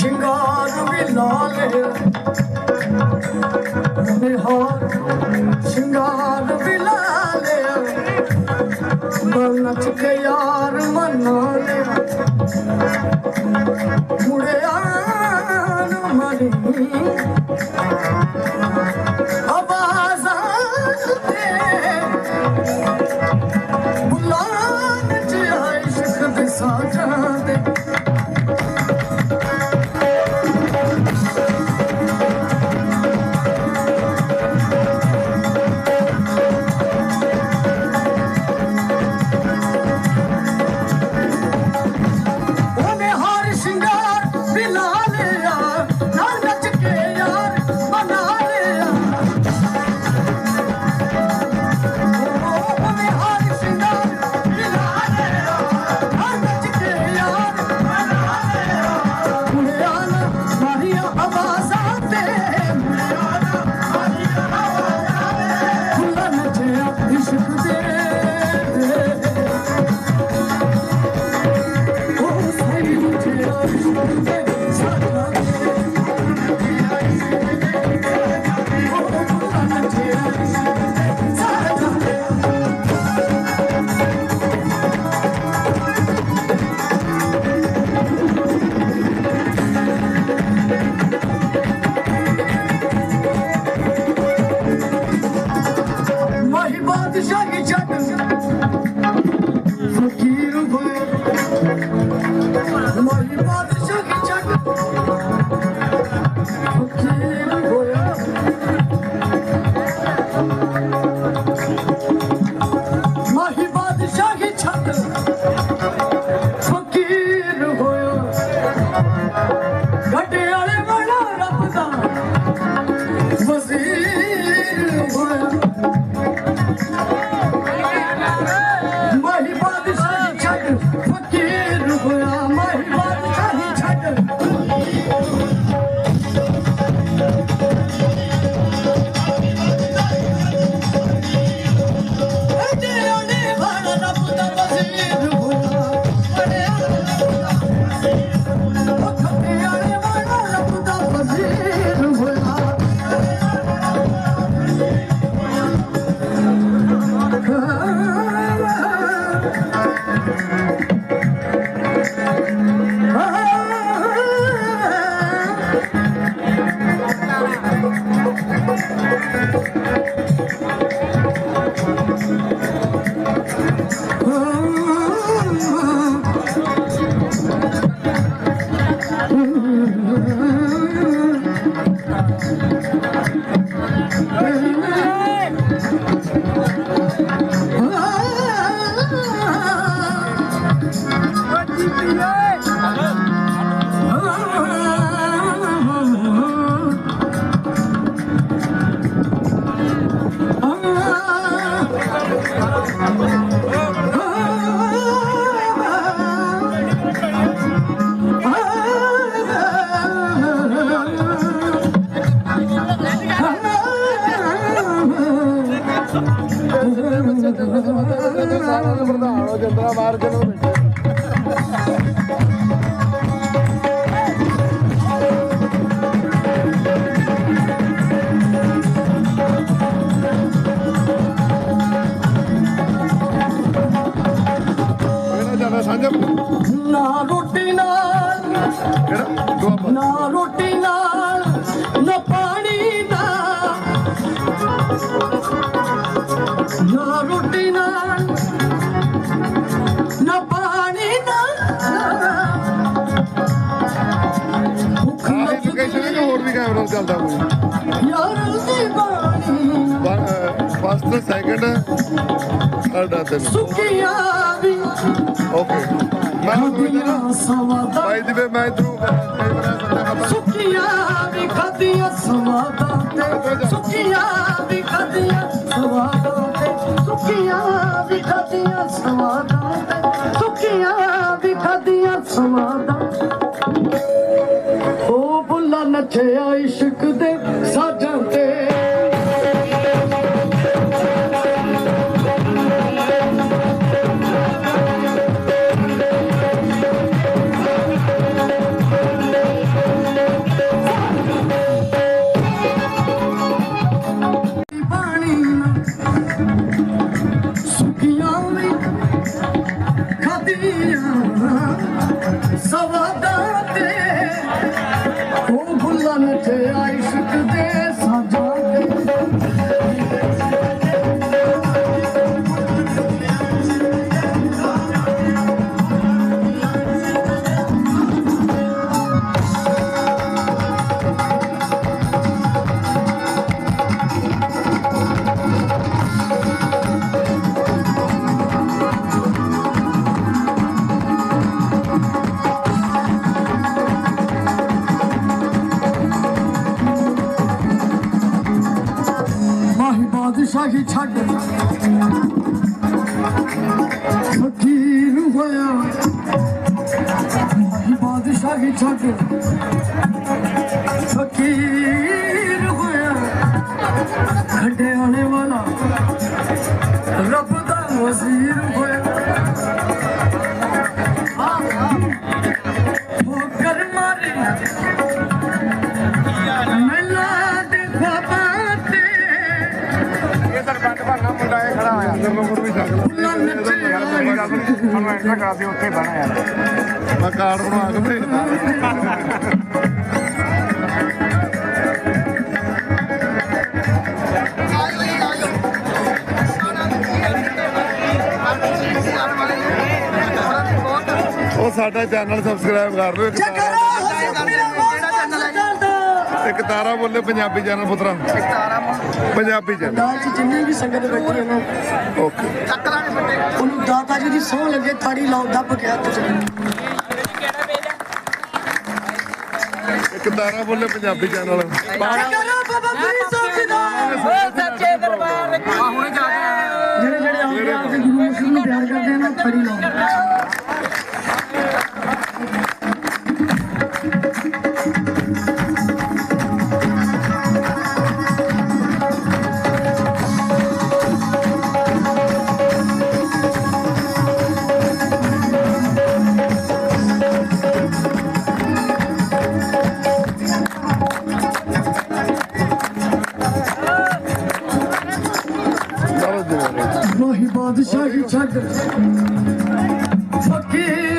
ਸ਼ਿੰਗਾਰ ਵੀ ਲਾ ਲੈ 是不是？Vamos. ਮਤਲਬ ਜਦੋਂ ਸਾਡਾ ਪ੍ਰਧਾਨ ਹੋ ਜੰਦਰਾ ਮਾਰ ਜਦੋਂ ਬੈਠੇ ਨਾ ਰੋਟੀ ਨਾਲ ਨਾ ਰੋਟੀ ਨਾਲ। ਚੱਲਦਾ ਕੋਈ? ਫਸਟ ਸੈਕਿੰਡ ਸਾਡਾ ਤੇ ਸੁਖੀਆਂ ਵੀ ਓਕੇ ਮੈਂ ਬਾਈ ਦੀ ਮੈਂ ਇਧਰੋਂ ਸੁਖੀਆਂ ਵੀ ਖਾਦੀਆਂ ਸਵਾਦਾਂ ਤੇ। ਸੁਖੀਆਂ ਵੀ ਖਾਦੀਆਂ ਸਵਾਦਾਂ ਤੇ। ਸੁਖੀਆਂ ਵੀ ਖਾਦੀਆਂ ਸਵਾਦਾਂ ਤੇ। ਸੁਖੀਆਂ ਵੀ ਖਾਦੀਆਂ ਸਵਾਦਾਂ ਨੱਚਿਆ ਇਸ਼ਕ ਦੇ ਬਾਦਸ਼ਾਹੀ ਛੱਡ। ਫਕੀਰ ਹੋਇਆ ਖੱਡੇ ਆਣੇ ਵਾਲਾ। ਰੱਬ ਦਾ ਵਜ਼ੀਰ ਹੋਇਆ। ਠੋਕਰ ਮਾਰੀ। ਮੈਲਾ ਦੇ ਖਵਾਬਾਂ ਤੇ। ਇਹ ਸਰਪੰਚ ਬਣਨਾ ਮੁੰਡਾ ਇਹ ਖੜਾ ਹੋਇਆ। ਨੰਬਰ ਵੀ ਛੱਡ ਫੁੱਲਾਂ ਨੱਚੇ ਸਾਨੂੰ ਐਂਟਰ ਕਰਾ ਦੇ ਉੱਥੇ ਬਣਾ ਯਾਰ। ਮੈਂ ਕਾਰਡ ਬਣਾ ਕੇ ਭੇਜਦਾ। ਉਹ ਸਾਡਾ ਚੈਨਲ ਸਬਸਕ੍ਰਾਈਬ ਕਰ ਲਓ ਇੱਕ ਤਾਰਾ- ਇੱਕ ਤਾਰਾ ਬੋਲੇ ਪੰਜਾਬੀ ਚੈਨਲ ਪੁੱਤਰਾ। ਪੰਜਾਬੀ ਚੈਨਲ। ਚ ਜਿੰਨੀ ਵੀ ਸੰਗਤ ਬੈਠੀ ਹੈ ਨਾ ਓਕੇ। ਉਹਨੂੰ ਦਾਤਾ ਜੀ ਦੀ ਸਹੁੰ ਲੱਗੇ ਤਾੜੀ ਲਾਓ ਦੱਬ ਕੇ ਹੱਥ ਇੱਕ ਤਾਰਾ ਬੋਲੇ ਪੰਜਾਬੀ ਚੈਨਲ ਜਗਰਾ ਬਾਬਾ ਜੀ ਦਾ ਜਿਹੜੇ ਜਿਹੜੇ ਆਉਂਦੇ ਆ ਤੇ ਗੁਰੂ ਮੁਖੀ ਨੂੰ ਪਿਆਰ ਕਰਦੇ ਆ ਨਾ ਤਾੜੀ ਲਾਓ। ਜੀ ਬਾਦਸ਼ਾਹੀ ਛੱਡ ਫਕੀਰ